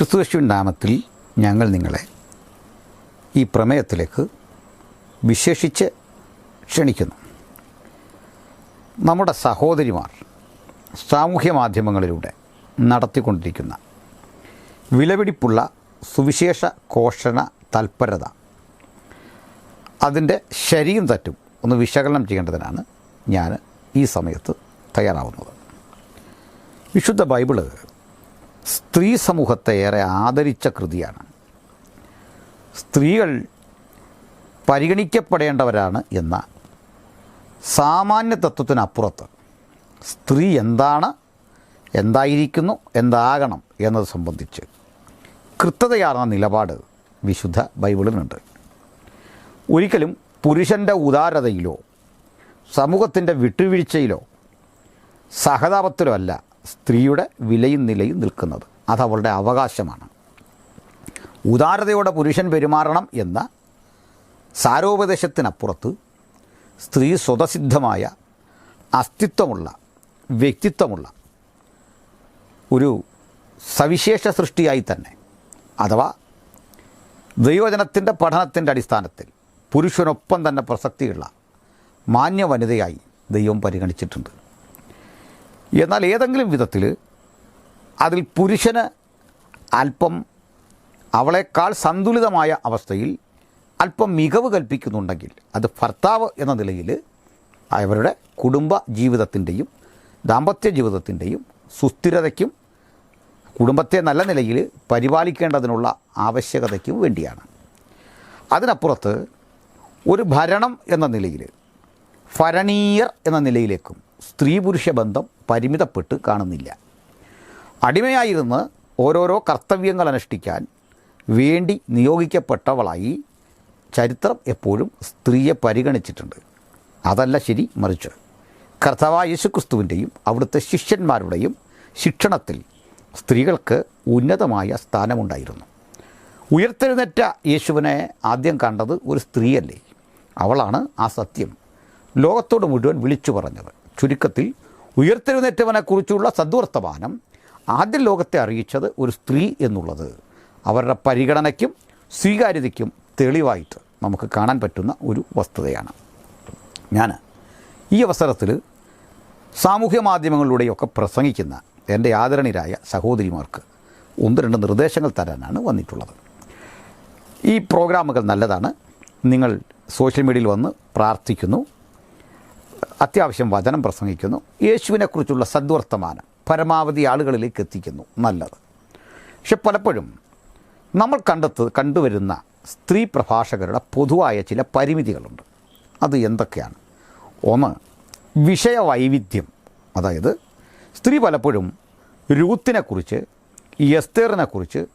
ക്രിസ്തുവേശുവിൻ നാമത്തിൽ ഞങ്ങൾ നിങ്ങളെ ഈ പ്രമേയത്തിലേക്ക് വിശേഷിച്ച് ക്ഷണിക്കുന്നു. നമ്മുടെ സഹോദരിമാർ സാമൂഹ്യ മാധ്യമങ്ങളിലൂടെ നടത്തിക്കൊണ്ടിരിക്കുന്ന വിലപിടിപ്പുള്ള സുവിശേഷ ഘോഷണ തൽപരത അതിന്റെ ശരിയും തെറ്റും ഒന്ന് വിശകലനം ചെയ്യേണ്ടതിനാണ് ഞാൻ ഈ സമയത്ത് തയ്യാറാവുന്നത്. വിശുദ്ധ ബൈബിൾ സ്ത്രീ സമൂഹത്തെ ഏറെ ആദരിച്ച കൃതിയാണ്. സ്ത്രീകൾ പരിഗണിക്കപ്പെടേണ്ടവരാണ് എന്ന സാമാന്യ തത്വത്തിനപ്പുറത്ത് സ്ത്രീ എന്താണ് എന്തായിരിക്കുന്നു എന്താകണം എന്നത് സംബന്ധിച്ച് കൃത്യതയാർന്ന നിലപാട് വിശുദ്ധ ബൈബിളിനുണ്ട്. ഒരിക്കലും പുരുഷന്റെ ഉദാരതയിലോ സമൂഹത്തിന്റെ വിട്ടുവീഴ്ചയിലോ സഹതാപത്തിലോ അല്ല. സ്ത്രീയുടെ വിലയും നിലയും നിൽക്കുന്നത്. അത് അവളുടെ അവകാശമാണ്. ഉദാരതയോടെ പുരുഷൻ പെരുമാറണം എന്ന സാരോപദേശത്തിനപ്പുറത്ത് സ്ത്രീ സ്വതസിദ്ധമായ അസ്തിത്വമുള്ള വ്യക്തിത്വമുള്ള ഒരു സവിശേഷ സൃഷ്ടിയായി തന്നെ അഥവാ ദൈവജനത്തിന്റെ പഠനത്തിന്റെ അടിസ്ഥാനത്തിൽ പുരുഷനൊപ്പം തന്നെ പ്രസക്തിയുള്ള മാന്യ വനിതയായി ദൈവം പരിഗണിച്ചിട്ടുണ്ട്. എന്നാൽ ഏതെങ്കിലും വിധത്തിൽ അതിൽ പുരുഷന് അല്പം അവളെക്കാൾ സന്തുലിതമായ അവസ്ഥയിൽ അല്പം മികവ് കൽപ്പിക്കുന്നുണ്ടെങ്കിൽ അത് ഭർത്താവ് എന്ന നിലയിൽ അവരുടെ കുടുംബ ജീവിതത്തിന്റെയും ദാമ്പത്യ ജീവിതത്തിന്റെയും സുസ്ഥിരതയ്ക്കും കുടുംബത്തെ നല്ല നിലയിൽ പരിപാലിക്കേണ്ടതിനുള്ള ആവശ്യകതയ്ക്കും വേണ്ടിയാണ്. അതിനപ്പുറത്ത് ഒരു ഭരണം എന്ന നിലയിൽ ഭരണീയർ എന്ന നിലയിലേക്കും സ്ത്രീ പുരുഷ ബന്ധം പരിമിതപ്പെട്ട് കാണുന്നില്ല. അടിമയായിരുന്ന് ഓരോരോ കർത്തവ്യങ്ങൾ അനുഷ്ഠിക്കാൻ വേണ്ടി നിയോഗിക്കപ്പെട്ടവളായി ചരിത്രം എപ്പോഴും സ്ത്രീയെ പരിഗണിച്ചിട്ടുണ്ട്. അതല്ല ശരി മറിച്ച്. കർത്താവായ യേശുക്രിസ്തുവിന്റെയും അവിടുത്തെ ശിഷ്യന്മാരുടെയും ശിക്ഷണത്തിൽ സ്ത്രീകൾക്ക് ഉന്നതമായ സ്ഥാനമുണ്ടായിരുന്നു. ഉയർത്തെഴുന്നേറ്റ യേശുവിനെ ആദ്യം കണ്ടത് ഒരു സ്ത്രീയല്ലേ? അവളാണ് ആ സത്യം. ലോകത്തോട് മുഴുവൻ വിളിച്ചു പറഞ്ഞത് ചുരുക്കത്തിൽ ഉയർത്തെഴുന്നേറ്റവനെക്കുറിച്ചുള്ള സദ്വർത്തമാനം ആദ്യ ലോകത്തെ അറിയിച്ചത് ഒരു സ്ത്രീ എന്നുള്ളത്. അവരുടെ പരിഗണനയ്ക്കും സ്വീകാര്യതയ്ക്കും തെളിവായിട്ട് നമുക്ക് കാണാൻ പറ്റുന്ന ഒരു വസ്തുതയാണ്. ഞാൻ ഈ അവസരത്തിൽ സാമൂഹ്യ മാധ്യമങ്ങളിലൂടെയൊക്കെ പ്രസംഗിക്കുന്ന എന്റെ ആദരണീയരായ സഹോദരിമാർക്ക് ഒന്ന് രണ്ട് നിർദ്ദേശങ്ങൾ തരാനാണ് വന്നിട്ടുള്ളത്. ഈ പ്രോഗ്രാമുകൾ നല്ലതാണ്. നിങ്ങൾ സോഷ്യൽ മീഡിയയിൽ വന്ന് പ്രാർത്ഥിക്കുന്നു. അത്യാവശ്യം വചനം പ്രസംഗിക്കുന്നു. യേശുവിനെക്കുറിച്ചുള്ള സദ്വർത്തമാനം പരമാവധി ആളുകളിലേക്ക് എത്തിക്കുന്നു. നല്ലത്. പക്ഷെ പലപ്പോഴും നമ്മൾ കണ്ടെത്ത് കണ്ടുവരുന്ന സ്ത്രീ പ്രഭാഷകരുടെ പൊതുവായ ചില പരിമിതികളുണ്ട്. അത് എന്തൊക്കെയാണ്? ഒന്ന് വിഷയവൈവിധ്യം. അതായത് സ്ത്രീ പലപ്പോഴും രൂത്തിനെക്കുറിച്ച് എസ്തേറിനെക്കുറിച്ച്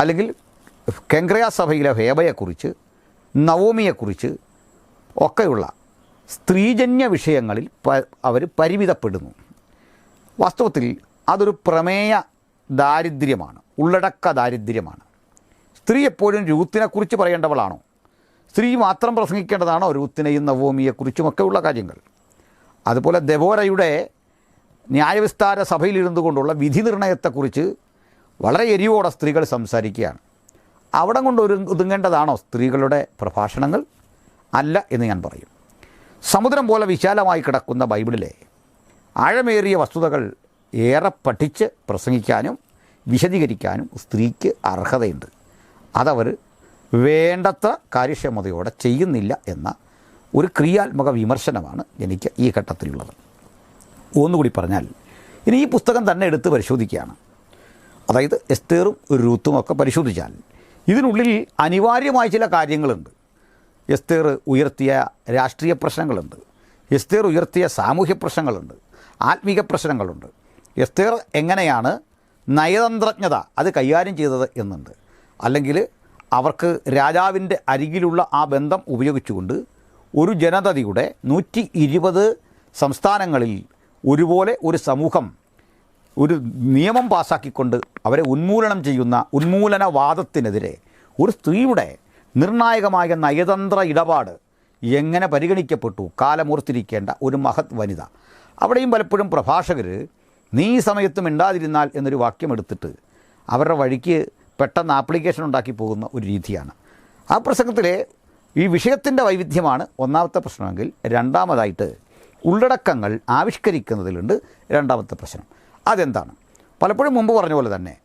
അല്ലെങ്കിൽ കെങ്ക്രയ സഭയിലെ ഹേബയെക്കുറിച്ച് നവോമിയെക്കുറിച്ച് ഒക്കെയുള്ള സ്ത്രീജന്യ വിഷയങ്ങളിൽ അവർ പരിമിതപ്പെടുന്നു. വാസ്തവത്തിൽ അതൊരു പ്രമേയ ദാരിദ്ര്യമാണ് ഉള്ളടക്ക ദാരിദ്ര്യമാണ്. സ്ത്രീ എപ്പോഴും രൂത്തിനെക്കുറിച്ച് പറയേണ്ടവളാണോ? സ്ത്രീ മാത്രം പ്രസംഗിക്കേണ്ടതാണോ രൂത്തിനെയും നവോമിയെക്കുറിച്ചുമൊക്കെ ഉള്ള കാര്യങ്ങൾ? അതുപോലെ ദബോരയുടെ ന്യായവിസ്താര സഭയിലിരുന്നു കൊണ്ടുള്ള വിധി നിർണയത്തെക്കുറിച്ച് വളരെ എരിവോടെ സ്ത്രീകൾ സംസാരിക്കുകയാണ്. അവിടെ കൊണ്ട് ഒരു ഒതുങ്ങേണ്ടതാണോ സ്ത്രീകളുടെ പ്രഭാഷണങ്ങൾ? അല്ല എന്ന് ഞാൻ പറയും. സമുദ്രം പോലെ വിശാലമായി കിടക്കുന്ന ബൈബിളിലെ ആഴമേറിയ വസ്തുതകൾ ഏറെ പഠിച്ച് പ്രസംഗിക്കാനും വിശദീകരിക്കാനും സ്ത്രീക്ക് അർഹതയുണ്ട്. അതവർ വേണ്ടത്ര കാര്യക്ഷമതയോടെ ചെയ്യുന്നില്ല എന്ന ഒരു ക്രിയാത്മക വിമർശനമാണ് എനിക്ക് ഈ ഘട്ടത്തിലുള്ളത്. ഒന്നുകൂടി പറഞ്ഞാൽ ഇനി ഈ പുസ്തകം തന്നെ എടുത്ത് പരിശോധിക്കുകയാണ്. അതായത് എസ്തേറും റൂത്തും ഒക്കെ പരിശോധിച്ചാൽ ഇതിനുള്ളിൽ അനിവാര്യമായ ചില കാര്യങ്ങളുണ്ട്. എസ്തേർ ഉയർത്തിയ രാഷ്ട്രീയ പ്രശ്നങ്ങളുണ്ട്. എസ്തേർ ഉയർത്തിയ സാമൂഹ്യ പ്രശ്നങ്ങളുണ്ട്. ആത്മീക പ്രശ്നങ്ങളുണ്ട്. എസ്തേർ എങ്ങനെയാണ് നയതന്ത്രജ്ഞത അത് കൈകാര്യം ചെയ്തത് എന്നുണ്ട്. അല്ലെങ്കിൽ അവർക്ക് രാജാവിന്റെ അരികിലുള്ള ആ ബന്ധം ഉപയോഗിച്ചുകൊണ്ട് ഒരു ജനതയുടെ നൂറ്റി ഇരുപത് സംസ്ഥാനങ്ങളിൽ ഒരുപോലെ ഒരു സമൂഹം ഒരു നിയമം പാസാക്കിക്കൊണ്ട് അവരെ ഉന്മൂലനം ചെയ്യുന്ന ഉന്മൂലനവാദത്തിനെതിരെ ഒരു സ്ത്രീയുടെ നിർണായകമായ നയതന്ത്ര ഇടപാട് എങ്ങനെ പരിഗണിക്കപ്പെട്ടു? കാലമൂർത്തിരിക്കേണ്ട ഒരു മഹത് വനിത. അവിടെയും പലപ്പോഴും പ്രഭാഷകർ നീ സമയത്തും മിണ്ടാതിരുന്നാൽ എന്നൊരു വാക്യം എടുത്തിട്ട് അവരുടെ വഴിക്ക് പെട്ടെന്ന് ആപ്ലിക്കേഷൻ ഉണ്ടാക്കി പോകുന്ന ഒരു രീതിയാണ്. ആ പ്രസംഗത്തിലെ ഈ വിഷയത്തിന്റെ വൈവിധ്യമാണ് ഒന്നാമത്തെ പ്രശ്നമെങ്കിൽ രണ്ടാമതായിട്ട് ഉള്ളടക്കങ്ങൾ ആവിഷ്കരിക്കുന്നതിലുണ്ട് രണ്ടാമത്തെ പ്രശ്നം. അതെന്താണ്? പലപ്പോഴും മുമ്പ് പറഞ്ഞ പോലെ തന്നെ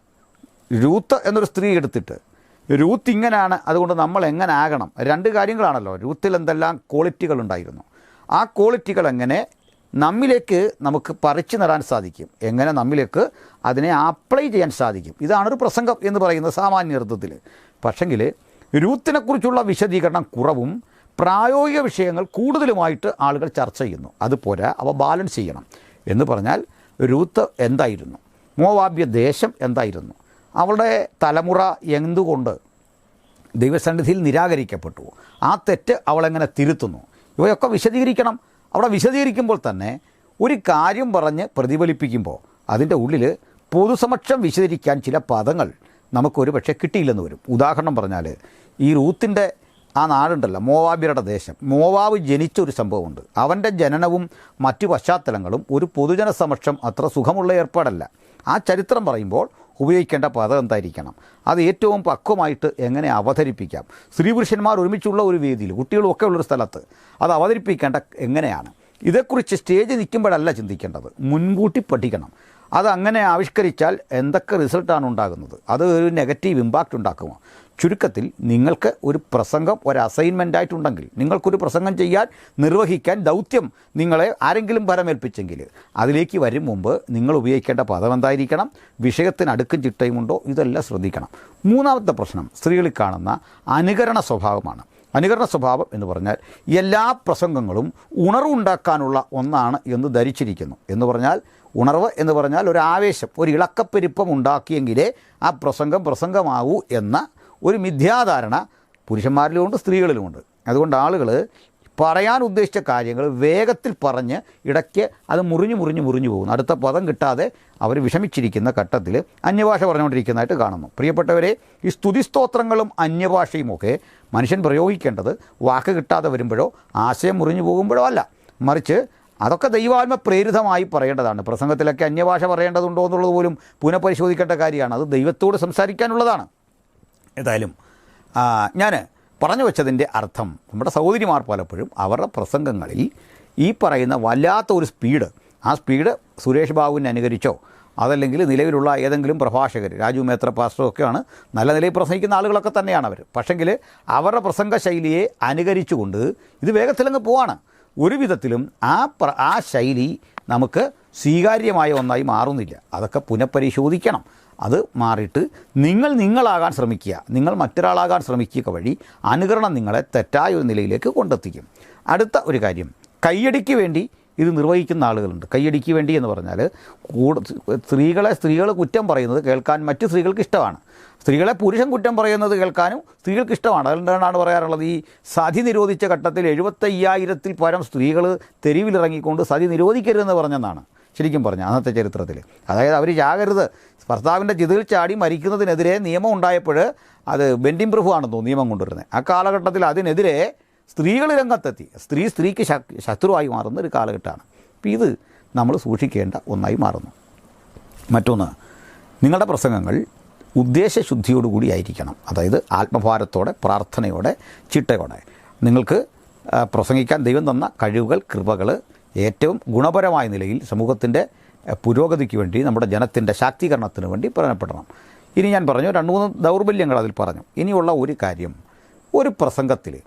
രൂത്ത് എന്നൊരു സ്ത്രീ എടുത്തിട്ട് രൂത്ത് ഇങ്ങനെയാണ് അതുകൊണ്ട് നമ്മൾ എങ്ങനെ ആകണം രണ്ട് കാര്യങ്ങളാണല്ലോ. രൂത്തിൽ എന്തെല്ലാം ക്വാളിറ്റികൾ ഉണ്ടായിരുന്നു. ആ ക്വാളിറ്റികൾ എങ്ങനെ നമ്മിലേക്ക് നമുക്ക് പറിച്ചു നടാൻ സാധിക്കും? എങ്ങനെ നമ്മിലേക്ക് അതിനെ അപ്ലൈ ചെയ്യാൻ സാധിക്കും? ഇതാണൊരു പ്രസംഗം എന്ന് പറയുന്നത് സാമാന്യ അർത്ഥത്തിൽ. പക്ഷെങ്കിൽ രൂത്തിനെക്കുറിച്ചുള്ള വിശദീകരണം കുറവും പ്രായോഗിക വിഷയങ്ങൾ കൂടുതലുമായിട്ട് ആളുകൾ ചർച്ച ചെയ്യുന്നു. അതുപോലെ അവ ബാലൻസ് ചെയ്യണം. എന്ന് പറഞ്ഞാൽ രൂത്ത് എന്തായിരുന്നു? മോവാബ്യ ദേശം എന്തായിരുന്നു? അവളുടെ തലമുറ എന്തുകൊണ്ട് ദൈവസന്നിധിയിൽ നിരാകരിക്കപ്പെട്ടു? ആ തെറ്റ് അവളെങ്ങനെ തിരുത്തുന്നു? ഇവയൊക്കെ വിശദീകരിക്കണം. അവിടെ വിശദീകരിക്കുമ്പോൾ തന്നെ ഒരു കാര്യം പറഞ്ഞ് പ്രതിഫലിപ്പിക്കുമ്പോൾ അതിന്റെ ഉള്ളിൽ പൊതുസമക്ഷം വിശദീകരിക്കാൻ ചില പദങ്ങൾ നമുക്കൊരു പക്ഷേ കിട്ടിയില്ലെന്ന് വരും. ഉദാഹരണം പറഞ്ഞാൽ ഈ റൂത്തിന്റെ ആ നാടുണ്ടല്ലോ മോവാബിയുടെ ദേശം. ജനിച്ച ഒരു സംഭവമുണ്ട്. അവന്റെ ജനനവും മറ്റു പശ്ചാത്തലങ്ങളും ഒരു പൊതുജന സമക്ഷം അത്ര സുഖമുള്ള ഏർപ്പാടല്ല. ആ ചരിത്രം പറയുമ്പോൾ ഉപയോഗിക്കേണ്ട പദം എന്തായിരിക്കണം? അത് ഏറ്റവും പക്വമായിട്ട് എങ്ങനെ അവതരിപ്പിക്കാം? സ്ത്രീ പുരുഷന്മാർ ഒരുമിച്ചുള്ള ഒരു വേദിയിൽ കുട്ടികളൊക്കെ ഉള്ളൊരു സ്ഥലത്ത് അത് അവതരിപ്പിക്കേണ്ട എങ്ങനെയാണ്? ഇതേക്കുറിച്ച് സ്റ്റേജ് നിൽക്കുമ്പോഴല്ല ചിന്തിക്കേണ്ടത്. മുൻകൂട്ടി പഠിക്കണം. അത് അങ്ങനെ ആവിഷ്കരിച്ചാൽ എന്തൊക്കെ റിസൾട്ടാണ് ഉണ്ടാകുന്നത്? അത് ഒരു നെഗറ്റീവ് ഇമ്പാക്റ്റ് ഉണ്ടാക്കുമോ? ചുരുക്കത്തിൽ നിങ്ങൾക്ക് ഒരു പ്രസംഗം ഒരു അസൈൻമെന്റ് ആയിട്ടുണ്ടെങ്കിൽ നിങ്ങൾക്കൊരു പ്രസംഗം ചെയ്യാൻ നിർവഹിക്കാൻ ദൗത്യം നിങ്ങളെ ആരെങ്കിലും പരമേൽപ്പിച്ചെങ്കിൽ അതിലേക്ക് വരും മുമ്പ് നിങ്ങൾ ഉപയോഗിക്കേണ്ട പദം എന്തായിരിക്കണം? വിഷയത്തിന് അടുക്കും ചിട്ടയുമുണ്ടോ ഇതെല്ലാം ശ്രദ്ധിക്കണം. മൂന്നാമത്തെ പ്രശ്നം സ്ത്രീകളിൽ കാണുന്ന അനുകരണ സ്വഭാവമാണ്. അനുകരണ സ്വഭാവം എന്ന് പറഞ്ഞാൽ എല്ലാ പ്രസംഗങ്ങളും ഉണർവുണ്ടാക്കാനുള്ള ഒന്നാണ് എന്ന് ധരിച്ചിരിക്കുന്നു. എന്ന് പറഞ്ഞാൽ ഉണർവ് എന്ന് പറഞ്ഞാൽ ഒരു ആവേശം ഒരു ഇളക്കപ്പെരുപ്പം ഉണ്ടാക്കിയെങ്കിലേ ആ പ്രസംഗം പ്രസംഗമാവൂ എന്ന ഒരു മിഥ്യാധാരണ പുരുഷന്മാരിലുമുണ്ട് സ്ത്രീകളിലുമുണ്ട്. അതുകൊണ്ട് ആളുകൾ പറയാൻ ഉദ്ദേശിച്ച കാര്യങ്ങൾ വേഗത്തിൽ പറഞ്ഞ് ഇടയ്ക്ക് അത് മുറിഞ്ഞു മുറിഞ്ഞു മുറിഞ്ഞു പോകുന്നു. അടുത്ത പദം കിട്ടാതെ അവർ വിഷമിച്ചിരിക്കുന്ന ഘട്ടത്തിൽ അന്യഭാഷ പറഞ്ഞുകൊണ്ടിരിക്കുന്നതായിട്ട് കാണുന്നു. പ്രിയപ്പെട്ടവരെ ഈ സ്തുതിസ്തോത്രങ്ങളും അന്യഭാഷയുമൊക്കെ മനുഷ്യൻ പ്രയോഗിക്കേണ്ടത് വാക്ക് കിട്ടാതെ വരുമ്പോഴോ ആശയം മുറിഞ്ഞു പോകുമ്പോഴോ അല്ല. മറിച്ച് അതൊക്കെ ദൈവാത്മ പ്രേരിതമായി പറയേണ്ടതാണ്. പ്രസംഗത്തിലൊക്കെ അന്യഭാഷ പറയേണ്ടതുണ്ടോ എന്നുള്ളത് പോലും പുനഃപരിശോധിക്കേണ്ട കാര്യമാണ്. അത് ദൈവത്തോട് സംസാരിക്കാനുള്ളതാണ്. ഏതായാലും. ഞാൻ പറഞ്ഞു വെച്ചതിന്റെ അർത്ഥം നമ്മുടെ സഹോദരിമാർ പലപ്പോഴും അവരുടെ പ്രസംഗങ്ങളിൽ ഈ പറയുന്ന വല്ലാത്ത ഒരു സ്പീഡ് ആ സ്പീഡ് സുരേഷ് ബാബുവിനെ അനുകരിച്ചോ അതല്ലെങ്കിൽ നിലവിലുള്ള ഏതെങ്കിലും പ്രഭാഷകർ രാജു മേത്ര പാസ്റ്ററൊക്കെയാണ് നല്ല നിലയിൽ പ്രസംഗിക്കുന്ന ആളുകളൊക്കെ തന്നെയാണ് അവർ പക്ഷെങ്കിൽ അവരുടെ പ്രസംഗ ശൈലിയെ അനുകരിച്ചുകൊണ്ട് ഇത് വേഗത്തിലങ്ങ് പോവാണ്. ഒരു വിധത്തിലും ആ ആ ശൈലി നമുക്ക് സ്വീകാര്യമായ ഒന്നായി മാറുന്നില്ല. അതൊക്കെ പുനഃപരിശോധിക്കണം. അത് മാറിയിട്ട് നിങ്ങൾ നിങ്ങളാകാൻ ശ്രമിക്കുക. നിങ്ങൾ മറ്റൊരാളാകാൻ ശ്രമിക്കുക വഴി അനുകരണം നിങ്ങളെ തെറ്റായ ഒരു നിലയിലേക്ക് കൊണ്ടെത്തിക്കും. അടുത്ത ഒരു കാര്യം. കയ്യടിക്ക് വേണ്ടി ഇത് നിർവഹിക്കുന്ന ആളുകളുണ്ട്. കയ്യടിക്ക് വേണ്ടി എന്ന് പറഞ്ഞാൽ സ്ത്രീകളെ സ്ത്രീകൾ കുറ്റം പറയുന്നത് കേൾക്കാൻ മറ്റ് സ്ത്രീകൾക്ക് ഇഷ്ടമാണ്. സ്ത്രീകളെ പുരുഷൻ കുറ്റം പറയുന്നത് കേൾക്കാനും സ്ത്രീകൾക്ക് ഇഷ്ടമാണ്. അതുകൊണ്ടാണ് പറയാറുള്ളത് ഈ സതി നിരോധിച്ച ഘട്ടത്തിൽ എഴുപത്തയ്യായിരത്തിൽ പരം സ്ത്രീകൾ തെരുവിലിറങ്ങിക്കൊണ്ട് സതി നിരോധിക്കരുതെന്ന് പറഞ്ഞെന്നാണ്. ശരിക്കും പറഞ്ഞു അന്നത്തെ ചരിത്രത്തിൽ അതായത് അവർ ചാകരുത് ഭർത്താവിന്റെ ചിതയിൽ ചാടി മരിക്കുന്നതിനെതിരെ നിയമം ഉണ്ടായപ്പോൾ അത് ബെൻഡിംഗ് പ്രൂഫ് ആണെന്ന് തോന്നുന്നു നിയമം കൊണ്ടുവരുന്നത്. ആ കാലഘട്ടത്തിൽ അതിനെതിരെ സ്ത്രീകൾ രംഗത്തെത്തി. സ്ത്രീ സ്ത്രീക്ക് ശത്രുവായി മാറുന്ന ഒരു കാലഘട്ടമാണ്. അപ്പോൾ ഇത് നമ്മൾ സൂക്ഷിക്കേണ്ട ഒന്നായി മാറുന്നു. മറ്റൊന്ന് നിങ്ങളുടെ പ്രസംഗങ്ങൾ ഉദ്ദേശശുദ്ധിയോടുകൂടി ആയിരിക്കണം. അതായത് ആത്മഭാരത്തോടെ പ്രാർത്ഥനയോടെ ചിട്ടയോടെ. നിങ്ങൾക്ക് പ്രസംഗിക്കാൻ ദൈവം തന്ന കഴിവുകൾ കൃപകൾ ഏറ്റവും ഗുണപരമായ നിലയിൽ സമൂഹത്തിന്റെ പുരോഗതിക്ക് വേണ്ടി നമ്മുടെ ജനത്തിന്റെ ശാക്തീകരണത്തിന് വേണ്ടി പ്രയോജനപ്പെടണം ഇനി ഞാൻ പറഞ്ഞു രണ്ട് മൂന്ന് ദൗർബല്യങ്ങൾ അതിൽ പറഞ്ഞു. ഇനിയുള്ള ഒരു കാര്യം ഒരു പ്രസംഗത്തിൽ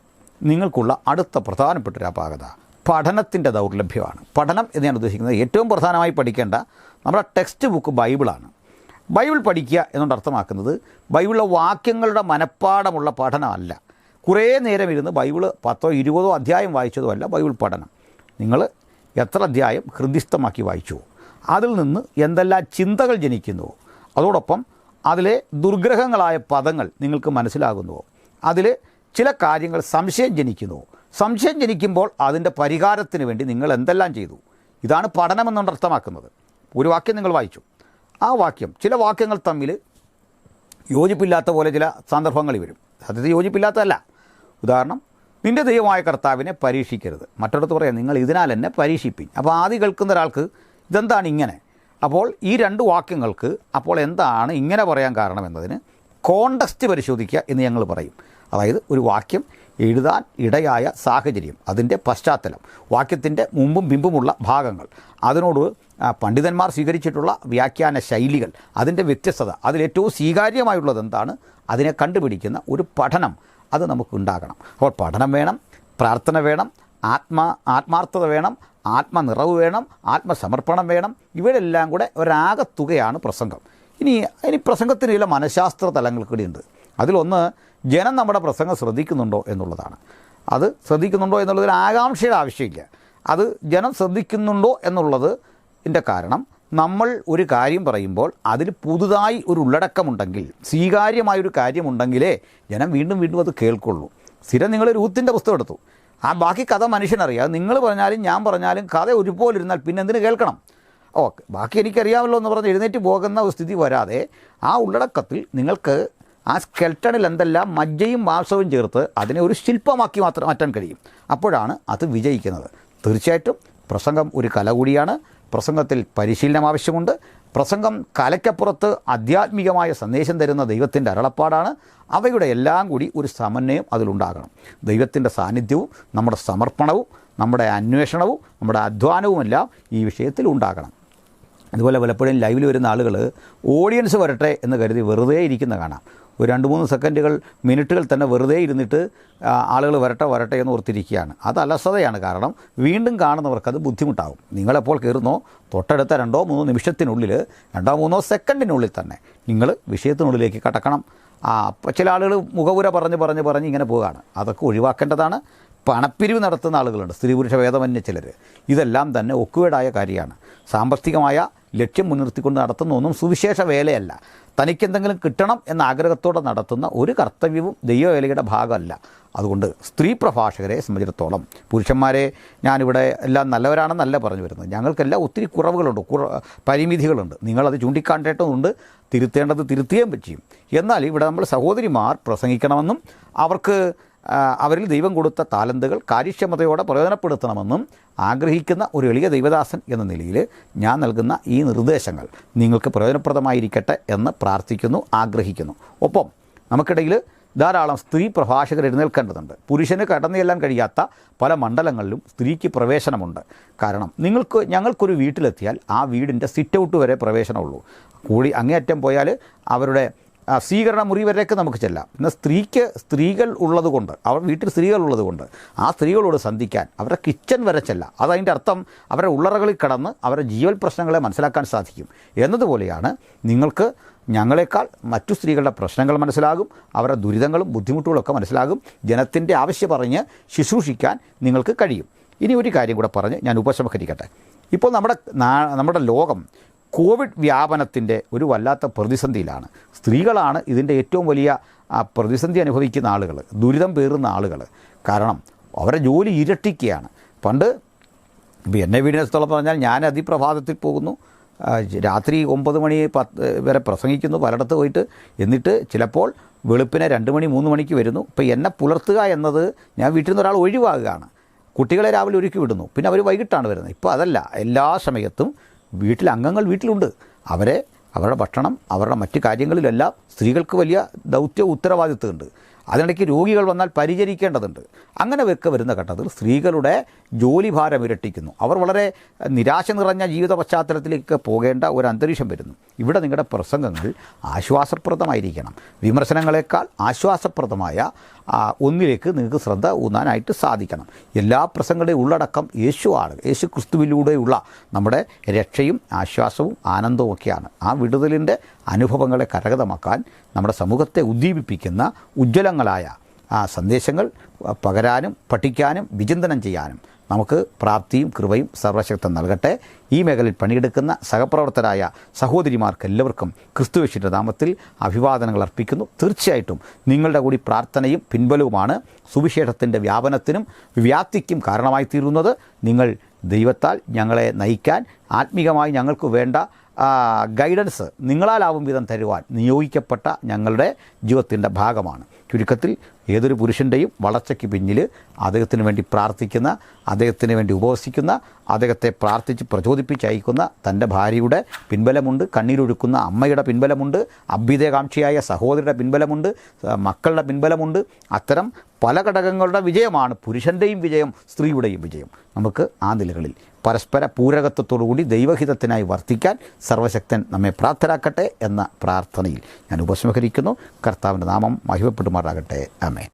നിങ്ങൾക്കുള്ള അടുത്ത പ്രധാനപ്പെട്ട ഒരു അപാകത പഠനത്തിന്റെ ദൗർലഭ്യമാണ്. പഠനം എന്ന് ഞാൻ ഉദ്ദേശിക്കുന്നത് ഏറ്റവും പ്രധാനമായി പഠിക്കേണ്ട നമ്മുടെ ടെക്സ്റ്റ് ബുക്ക് ബൈബിളാണ്. ബൈബിൾ പഠിക്കുക എന്നുകൊണ്ട് അർത്ഥമാക്കുന്നത് ബൈബിളിലെ വാക്യങ്ങളുടെ മനഃപ്പാടമുള്ള പഠനമല്ല. കുറേ നേരം ഇരുന്ന് ബൈബിൾ പത്തോ ഇരുപതോ അധ്യായം വായിച്ചതോ അല്ല ബൈബിൾ പഠനം. നിങ്ങൾ എത്ര അധ്യായം ഹൃദ്യസ്ഥമാക്കി വായിച്ചു. അതിൽ നിന്ന് എന്തെല്ലാം ചിന്തകൾ ജനിക്കുന്നു. അതോടൊപ്പം അതിലെ ദുർഗ്രഹങ്ങളായ പദങ്ങൾ നിങ്ങൾക്ക് മനസ്സിലാകുന്നുവോ അതിൽ ചില കാര്യങ്ങൾ സംശയം ജനിക്കുന്നു. സംശയം ജനിക്കുമ്പോൾ അതിന്റെ പരിഹാരത്തിന് വേണ്ടി നിങ്ങൾ എന്തെല്ലാം ചെയ്തു? ഇതാണ് പഠനമെന്നുകൊണ്ട് അർത്ഥമാക്കുന്നത്. ഒരു വാക്യം നിങ്ങൾ വായിച്ചു. ആ വാക്യം ചില വാക്യങ്ങൾ തമ്മിൽ യോജിപ്പില്ലാത്ത പോലെ ചില സന്ദർഭങ്ങൾ വരും. സത്യത്തിൽ യോജിപ്പില്ലാത്തതല്ല. ഉദാഹരണം നിന്റെ ദൈവമായ കർത്താവിനെ പരീക്ഷിക്കരുത്. മറ്റൊരിടത്ത് പറയാം നിങ്ങൾ ഇതിനാൽ എന്നെ പരീക്ഷിപ്പിൻ. അപ്പോൾ ആദ്യം കേൾക്കുന്ന ഒരാൾക്ക് ഇതെന്താണ് ഇങ്ങനെ? അപ്പോൾ ഈ രണ്ട് വാക്യങ്ങൾക്ക് അപ്പോൾ എന്താണ് ഇങ്ങനെ പറയാൻ കാരണം എന്നതിന് കോണ്ടക്സ്റ്റ് പരിശോധിക്കുക എന്ന് ഞങ്ങൾ പറയും. അതായത് ഒരു വാക്യം എഴുതാൻ ഇടയായ സാഹചര്യം അതിന്റെ പശ്ചാത്തലം വാക്യത്തിന്റെ മുമ്പും പിമ്പുമുള്ള ഭാഗങ്ങൾ അതിനോട് പണ്ഡിതന്മാർ സ്വീകരിച്ചിട്ടുള്ള വ്യാഖ്യാന ശൈലികൾ അതിന്റെ വ്യത്യസ്തത അതിലേറ്റവും സ്വീകാര്യമായുള്ളത് എന്താണ്? അതിനെ കണ്ടുപിടിക്കുന്ന ഒരു പഠനം അത് നമുക്ക് ഉണ്ടാകണം അപ്പോൾ പഠനം വേണം പ്രാർത്ഥന വേണം ആത്മാ ആത്മാർത്ഥത വേണം ആത്മനിറവ് വേണം ആത്മസമർപ്പണം വേണം. ഇവയെല്ലാം കൂടെ ഒരാകത്തുകയാണ് പ്രസംഗം. ഇനി ഇനി പ്രസംഗത്തിന് ചില മനഃശാസ്ത്ര തലങ്ങൾ കൂടിയുണ്ട് അതിലൊന്ന് ജനം നമ്മുടെ പ്രസംഗം ശ്രദ്ധിക്കുന്നുണ്ടോ എന്നുള്ളതാണ്. അത് ശ്രദ്ധിക്കുന്നുണ്ടോ എന്നുള്ളതിൽ ആകാംക്ഷയുടെ ആവശ്യമില്ല. അത് ജനം ശ്രദ്ധിക്കുന്നുണ്ടോ എന്നുള്ളത് ഇതിന്റെ കാരണം. നമ്മൾ ഒരു കാര്യം പറയുമ്പോൾ അതിൽ പുതുതായി ഒരു ഉള്ളടക്കമുണ്ടെങ്കിൽ സ്വീകാര്യമായൊരു കാര്യമുണ്ടെങ്കിലേ ജനം വീണ്ടും വീണ്ടും അത് കേൾക്കുള്ളൂ. സ്ഥിരം നിങ്ങൾ രൂത്തിന്റെ പുസ്തകം എടുത്തു. ആ ബാക്കി കഥ മനുഷ്യനറിയാം. നിങ്ങൾ പറഞ്ഞാലും ഞാൻ പറഞ്ഞാലും കഥ ഒരുപോലെ ഇരുന്നാൽ പിന്നെ എന്തിനു കേൾക്കണം? ഓ ബാക്കി എനിക്കറിയാമല്ലോ എന്ന് പറഞ്ഞ് എഴുന്നേറ്റ് പോകുന്ന ഒരു സ്ഥിതി വരാതെ ആ ഉള്ളടക്കത്തിൽ നിങ്ങൾക്ക് ആ സ്കെൽട്ടണിൽ എന്തെല്ലാം മജ്ജയും മാംസവും ചേർത്ത് അതിനെ ഒരു ശില്പമാക്കി മാത്രം മാറ്റാൻ കഴിയും. അപ്പോഴാണ് അത് വിജയിക്കുന്നത്. തീർച്ചയായിട്ടും പ്രസംഗം ഒരു കല കൂടിയാണ്. പ്രസംഗത്തിൽ പരിശീലനം ആവശ്യമുണ്ട്. പ്രസംഗം കലയ്ക്കപ്പുറത്ത് ആധ്യാത്മികമായ സന്ദേശം തരുന്ന ദൈവത്തിന്റെ അരളപ്പാടാണ്. അവയുടെ എല്ലാം കൂടി ഒരു സമന്വയം അതിലുണ്ടാകണം. ദൈവത്തിന്റെ സാന്നിധ്യവും നമ്മുടെ സമർപ്പണവും നമ്മുടെ അന്വേഷണവും നമ്മുടെ അധ്വാനവുമെല്ലാം ഈ വിഷയത്തിൽ ഉണ്ടാകണം. അതുപോലെ പലപ്പോഴും ലൈവിൽ വരുന്ന ആളുകൾ ഓഡിയൻസ് വരട്ടെ എന്ന് കരുതി വെറുതെ ഇരിക്കുന്ന കാണാം. ഒരു രണ്ട് മൂന്ന് സെക്കൻഡുകൾ മിനിറ്റുകൾ തന്നെ വെറുതെ ഇരുന്നിട്ട് ആളുകൾ വരട്ടെ വരട്ടെ എന്ന് ഓർത്തിരിക്കുകയാണ്. അത് അലസതയാണ് കാരണം വീണ്ടും കാണുന്നവർക്ക് അത് ബുദ്ധിമുട്ടാകും നിങ്ങളെപ്പോൾ കയറുന്നോ തൊട്ടടുത്ത രണ്ടോ മൂന്നോ നിമിഷത്തിനുള്ളിൽ രണ്ടോ മൂന്നോ സെക്കൻഡിനുള്ളിൽ തന്നെ നിങ്ങൾ വിഷയത്തിനുള്ളിലേക്ക് കടക്കണം. ചില ആളുകൾ മുഖപുര പറഞ്ഞ് പറഞ്ഞ് പറഞ്ഞ് ഇങ്ങനെ പോവുകയാണ്. അതൊക്കെ ഒഴിവാക്കേണ്ടതാണ്. പണപ്പിരിവ് നടത്തുന്ന ആളുകളുണ്ട്. സ്ത്രീ പുരുഷ ഭേദമന്യ ചിലർ ഇതെല്ലാം തന്നെ ഒക്കുവേടായ കാര്യമാണ്. സാമ്പത്തികമായ ലക്ഷ്യം മുൻനിർത്തിക്കൊണ്ട് നടത്തുന്ന ഒന്നും സുവിശേഷ വേലയല്ല. തനിക്കെന്തെങ്കിലും കിട്ടണം എന്ന ആഗ്രഹത്തോടെ നടത്തുന്ന ഒരു കർത്തവ്യവും ദൈവവേലയുടെ ഭാഗമല്ല. അതുകൊണ്ട് സ്ത്രീ പ്രഭാഷകരെ സംബന്ധിച്ചിടത്തോളം പുരുഷന്മാരെ ഞാനിവിടെ എല്ലാം നല്ലവരാണെന്നല്ല പറഞ്ഞു വരുന്നത്. ഞങ്ങൾക്കെല്ലാം ഒത്തിരി കുറവുകളുണ്ട്. കുറ പരിമിതികളുണ്ട്. നിങ്ങളത് ചൂണ്ടിക്കാണ്ടേട്ടുമുണ്ട് തിരുത്തേണ്ടത് തിരുത്തുകയും പറ്റിയും. എന്നാൽ ഇവിടെ നമ്മൾ സഹോദരിമാർ പ്രസംഗിക്കണമെന്നും അവർക്ക് അവരിൽ ദൈവം കൊടുത്ത താലന്തുകൾ കാര്യക്ഷമതയോടെ പ്രയോജനപ്പെടുത്തണമെന്നും ആഗ്രഹിക്കുന്ന ഒരു എളിയ ദൈവദാസൻ എന്ന നിലയിൽ ഞാൻ നൽകുന്ന ഈ നിർദ്ദേശങ്ങൾ നിങ്ങൾക്ക് പ്രയോജനപ്രദമായിരിക്കട്ടെ എന്ന് പ്രാർത്ഥിക്കുന്നു ആഗ്രഹിക്കുന്നു. ഒപ്പം നമുക്കിടയിൽ ധാരാളം സ്ത്രീ പ്രഭാഷകർ എഴുന്നേൽക്കേണ്ടതുണ്ട്. പുരുഷന് കടന്നു ചെല്ലാൻ കഴിയാത്ത പല മണ്ഡലങ്ങളിലും സ്ത്രീക്ക് പ്രവേശനമുണ്ട്. കാരണം നിങ്ങൾക്ക് ഞങ്ങൾക്കൊരു വീട്ടിലെത്തിയാൽ ആ വീടിന്റെ സിറ്റ് ഔട്ട് വരെ പ്രവേശനമുള്ളൂ. കൂടി അങ്ങേയറ്റം പോയാൽ അവരുടെ ആ, സ്വീകരണ മുറി വരെയൊക്കെ നമുക്ക് ചെല്ലാം. എന്നാൽ സ്ത്രീക്ക് സ്ത്രീകൾ ഉള്ളതുകൊണ്ട് അവർ വീട്ടിൽ സ്ത്രീകൾ ഉള്ളതുകൊണ്ട് ആ സ്ത്രീകളോട് സന്ധിക്കാൻ അവരുടെ കിച്ചൺ വരെ ചെല്ലാം. അതതിന്റെ അർത്ഥം അവരുടെ ഉള്ളറകളിൽ കടന്ന് അവരുടെ ജീവൽ പ്രശ്നങ്ങളെ മനസ്സിലാക്കാൻ സാധിക്കും. എന്നതുപോലെയാണ് നിങ്ങൾക്ക് ഞങ്ങളെക്കാൾ മറ്റു സ്ത്രീകളുടെ പ്രശ്നങ്ങൾ മനസ്സിലാകും അവരുടെ ദുരിതങ്ങളും ബുദ്ധിമുട്ടുകളൊക്കെ മനസ്സിലാകും ജനത്തിന്റെ ആവശ്യം പറഞ്ഞ് ശുശ്രൂഷിക്കാൻ നിങ്ങൾക്ക് കഴിയും. ഇനി ഒരു കാര്യം കൂടെ പറഞ്ഞ് ഞാൻ ഉപസംഹരിക്കട്ടെ ഇപ്പോൾ നമ്മുടെ നമ്മുടെ ലോകം കോവിഡ് വ്യാപനത്തിന്റെ ഒരു വല്ലാത്ത പ്രതിസന്ധിയിലാണ്. സ്ത്രീകളാണ് ഇതിന്റെ ഏറ്റവും വലിയ പ്രതിസന്ധി അനുഭവിക്കുന്ന ആളുകൾ ദുരിതം പേറുന്ന ആളുകൾ. കാരണം അവരെ ജോലി ഇരട്ടിക്കുകയാണ്. പണ്ട് എന്നെ എന്ന് പറഞ്ഞാൽ ഞാൻ അതിപ്രഭാതത്തിൽ പോകുന്നു. രാത്രി ഒമ്പത് മണി പത്ത് വരെ പ്രസംഗിക്കുന്നു പലയിടത്ത് പോയിട്ട്. എന്നിട്ട് ചിലപ്പോൾ വെളുപ്പിനെ രണ്ട് മണി മൂന്ന് മണിക്ക് വരുന്നു. ഇപ്പോൾ എന്നെ പുലർത്തുക എന്നത് ഞാൻ വീട്ടിൽ നിന്ന് ഒരാൾ ഒഴിവാകുകയാണ്. കുട്ടികളെ രാവിലെ ഒരുക്കി വിടുന്നു. പിന്നെ അവർ വൈകിട്ടാണ് വരുന്നത്. ഇപ്പോൾ അതല്ല എല്ലാ സമയത്തും വീട്ടിൽ അംഗങ്ങൾ വീട്ടിലുണ്ട്. അവരെ അവരുടെ ഭക്ഷണം അവരുടെ മറ്റു കാര്യങ്ങളിലെല്ലാം സ്ത്രീകൾക്ക് വലിയ ദൗത്യ ഉത്തരവാദിത്വമുണ്ട്. അതിനിടയ്ക്ക് രോഗികൾ വന്നാൽ പരിചരിക്കേണ്ടതുണ്ട്. അങ്ങനെ ഒക്കെ വരുന്ന ഘട്ടത്തിൽ സ്ത്രീകളുടെ ജോലിഭാരം ഇരട്ടിക്കുന്നു. അവർ വളരെ നിരാശ നിറഞ്ഞ ജീവിത പശ്ചാത്തലത്തിലേക്ക് പോകേണ്ട ഒരു അന്തരീക്ഷം വരുന്നു. ഇവിടെ നിങ്ങളുടെ പ്രസംഗങ്ങൾ ആശ്വാസപ്രദമായിരിക്കണം. വിമർശനങ്ങളെക്കാൾ ആശ്വാസപ്രദമായ ഒന്നിലേക്ക് നിങ്ങൾക്ക് ശ്രദ്ധ ഊന്നാനായിട്ട് സാധിക്കണം. എല്ലാ പ്രസംഗങ്ങളുടെയും ഉള്ളടക്കം യേശുവാണ്. യേശു ക്രിസ്തുവിലൂടെയുള്ള നമ്മുടെ രക്ഷയും ആശ്വാസവും ആനന്ദവും ഒക്കെയാണ് ആ വിടുതലിന്റെ അനുഭവങ്ങളെ കരഗതമാക്കാൻ നമ്മുടെ സമൂഹത്തെ ഉദ്ദീപിപ്പിക്കുന്ന ഉജ്ജ്വലങ്ങളായ ആ സന്ദേശങ്ങൾ പകരാനും പഠിക്കാനും വിചിന്തനം ചെയ്യാനും നമുക്ക് പ്രാപ്തിയും കൃപയും സർവശക്തം നൽകട്ടെ. ഈ മേഖലയിൽ പണിയെടുക്കുന്ന സഹപ്രവർത്തരായ സഹോദരിമാർക്ക് എല്ലാവർക്കും ക്രിസ്തുവേശിന്റെ നാമത്തിൽ അഭിവാദനങ്ങൾ അർപ്പിക്കുന്നു. തീർച്ചയായിട്ടും നിങ്ങളുടെ കൂടി പ്രാർത്ഥനയും പിൻബലവുമാണ് സുവിശേഷത്തിന്റെ വ്യാപനത്തിനും വ്യാപ്തിക്കും കാരണമായി തീരുന്നത് നിങ്ങൾ ദൈവത്താൽ ഞങ്ങളെ നയിക്കാൻ ആത്മീകമായി ഞങ്ങൾക്ക് വേണ്ട ഗൈഡൻസ് നിങ്ങളാലാവും വിധം തരുവാൻ നിയോഗിക്കപ്പെട്ട ഞങ്ങളുടെ ജീവിതത്തിന്റെ ഭാഗമാണ്. ചുരുക്കത്തിൽ ഏതൊരു പുരുഷന്റെയും വളർച്ചയ്ക്ക് പിന്നിൽ അദ്ദേഹത്തിന് വേണ്ടി പ്രാർത്ഥിക്കുന്ന അദ്ദേഹത്തിന് വേണ്ടി ഉപവസിക്കുന്ന അദ്ദേഹത്തെ പ്രാർത്ഥിച്ച് പ്രചോദിപ്പിച്ചയക്കുന്ന തന്റെ ഭാര്യയുടെ പിൻബലമുണ്ട് കണ്ണീരൊഴുക്കുന്ന അമ്മയുടെ പിൻബലമുണ്ട് അഭ്യുദയകാംക്ഷിയായ സഹോദരിയുടെ പിൻബലമുണ്ട് മക്കളുടെ പിൻബലമുണ്ട്. അത്തരം പല ഘടകങ്ങളുടെ വിജയമാണ്. പുരുഷന്റെയും വിജയം സ്ത്രീയുടെയും വിജയം. നമുക്ക് ആ നിലകളിൽ പരസ്പര പൂരകത്വത്തോടുകൂടി ദൈവഹിതത്തിനായി വർത്തിക്കാൻ സർവശക്തൻ നമ്മെ പ്രാർത്ഥനാക്കട്ടെ എന്ന പ്രാർത്ഥനയിൽ ഞാൻ ഉപസംഹരിക്കുന്നു. കർത്താവിന്റെ നാമം മഹിമപ്പെടുമാറാകട്ടെ. അമേ